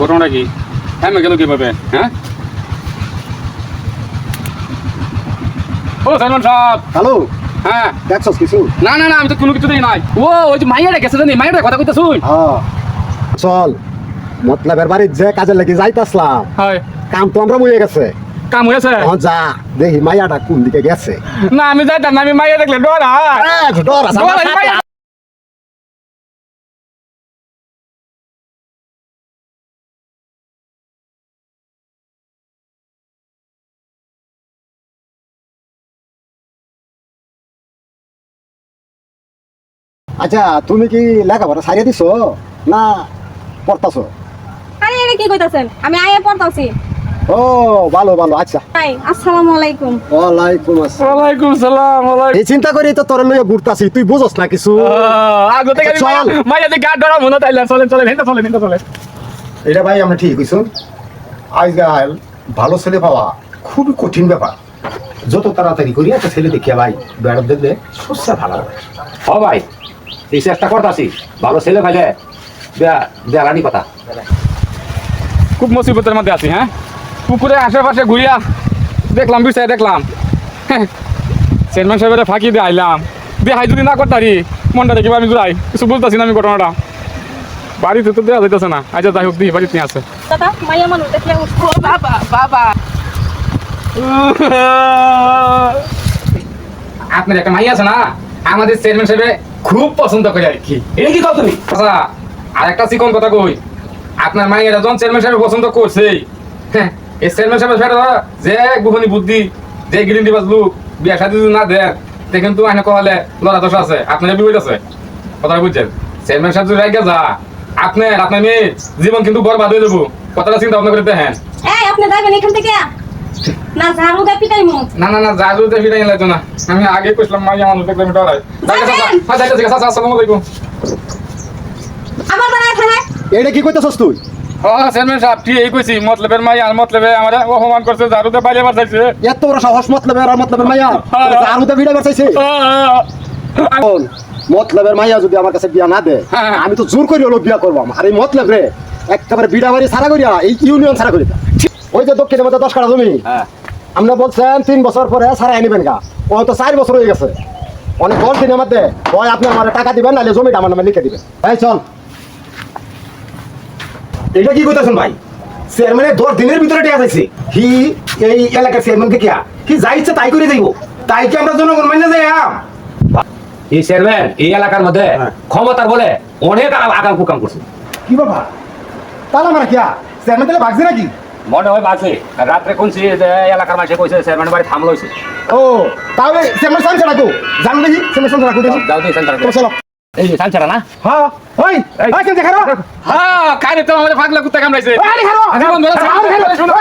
ঘটনাটা কি? হ্যাঁ গেল কীভাবে? হ্যাঁ? ও সালমান সাহেব। হ্যালো। হ্যাঁ। দেখছস কিছু? না না না আমি তো কোনো কিছুতেই নাই। ও ওই যে মাইয়াটা গেছে জানি মাইয়াটা কথা কইতে শুন। হ্যাঁ। চল মতলবের বাড়ির যে কাজে লাগি যাইতাসলাম। হয়। কাম তো আমরা মুয়ে গেছে। কাম হয়েছে এখন যা দেখি মাইয়াটা কোন দিকে গেছে। না আমি যাইতাম না আমি মাইয়া দেখলে ডর হয়। ডর আচ্ছা তুমি কি লেখাপড়া সারিয়ে দিছো না পড়তাছো? আরে এটা কি কইতাছেন? আমি আয়া পড়তাছি। ও ভালো ভালো আচ্ছা। হাই আসসালামু আলাইকুম। ওয়ালাইকুম আসসালাম। ওয়ালাইকুম সালাম ওয়ালাইকুম এই চিন্তা করি তো তোর লইয়া ঘুরতাছি তুই বুঝস না কিছু? আগে থেকে চল। মাইয়া দেখে আর ডরা মনে তাইলেন চলেন চলেন হেঁটে চলেন হেঁটে চলেন। এটা ভাই আমরা ঠিক হইছো আজকাল ভালো ছেলে পাওয়া খুবই কঠিন ব্যাপার। যত তাড়াতাড়ি করি একটা ছেলে দেখিয়া ভাই বেড়ার দেখলে সস্তা ভালো হবে হ ভাই এই চেষ্টা করতেছি ভালো ছেলে ভাইলে দেয়ারানি কথা। খুব মুসিবতের মধ্যে আছি হ্যাঁ? পুকুরে আশেপাশে ঘুরিয়া দেখলাম বিষয় দেখলাম। হ্যাঁ চেয়ারম্যান সাহেবের ফাঁকি দিয়ে আইলাম। দিয়ে হাই যদি না করতারি মনটা দেখি আমি জুড়াই কিছু বুঝতেছি না আমি ঘটনাটা। বাড়িতে তো দেওয়া যাইতেছে না। আচ্ছা যাই হোক দিই বাড়িতে নিয়ে বাবা বাবা। আপনার একটা মাই আছে না? আমাদের চেয়ারম্যান সাহেবে খুব পছন্দ করে আর কি। এটা কি কর তুমি? আচ্ছা আর একটা চিকন কথা কই। আপনার মাইয়েরা যখন চেয়ারম্যান সাহেব পছন্দ করছে হ্যাঁ এই চেয়ারম্যান সাহেবের ফেরা যে গুহনি বুদ্ধি, যে গ্রিন দিবাস লোক, বিয়া শাদি যদি না দেন, তো আইনে কহলে লড়া দোষ আছে। আপনার বিপরীত আছে? কথা বুঝছেন? চেয়ারম্যান সাহেব যদি রাইগে যা, আপনার আপনার মেয়ে জীবন কিন্তু বরবাদ হয়ে যাব। কথাটা চিন্তা ভাবনা করে দেখেন। আপনি যাবেন এখান থেকে। না ঝাড়ু দে পিটাই মুখ না না না যা যদি ফিরাই লাগতো না। আমি আগে কইছিলাম মাইয়া মানুষ দেখলে আমি ডরাই। আসসালামু আলাইকুম। আবার দাঁড়ায় থানে এটা কি কইতেছস তুই? হ্যাঁ চেয়ারম্যান সাহেব ঠিক কইছি মতলবের মাই মতলবে আমার অপমান করছে ঝাড়ুতে বাইরে বার চাইছে এত বড় সাহস মতলবের আর মতলবের মাইয়া? আরুতে ভিড়ে বেড়াইছে মতলবের মাইয়া যদি আমার কাছে বিয়া না দে হ্যাঁ। আমি তো জোর করি হলো বিয়া করব আর এই মতলব রে একেবারে বিড়া বাড়ি সারা করিয়া এই ইউনিয়ন সারা করি ওই যে দক্ষিণের মধ্যে দশ কাটা জমি। হ্যাঁ। আমরা বলছেন তিন বছর পরে সারাই আনিবেন গা। ও তো চার বছর হয়ে গেছে। অনেক দশ দিনের মধ্যে ওই আপনি আমার টাকা দিবেন নাহলে জমিটা আমার নামে লিখে দিবেন। এই চল। এটা কি করতেছেন ভাই? চেয়ারম্যানের দশ দিনের ভিতরে টেকা হি এই এলাকার চেয়ারম্যান থেকে কি ইচ্ছে তাই করে যাইব। তাই কি আমরা জনগণ মান্য যাই এই চেয়ারম্যান এই এলাকার মধ্যে হ্যাঁ। ক্ষমতার বলে অনেক আগাম কুকাম করছে। কি বাবা তাহলে আমার কিয়া? চেয়ারম্যান তাহলে ভাগছে নাকি? মনে হয় বাসে রাত্রে কোন এলাকার মাসে কইছে চেয়ারম্যান বাড়ি থামলো হয়েছে ও তাহলে চেয়ারম্যান সান ছাড়া তো জানো দেখি চেয়ারম্যান সান রাখো দেখি যাও দেখি সান তো চলো এই যে সান ছাড়া না হ্যাঁ ওই ওই চেঞ্জ খারো হ্যাঁ কারে তো আমাদের ফাগলা কুত্তা কামড়াইছে আরে খারো জীবন ধরে শোনো।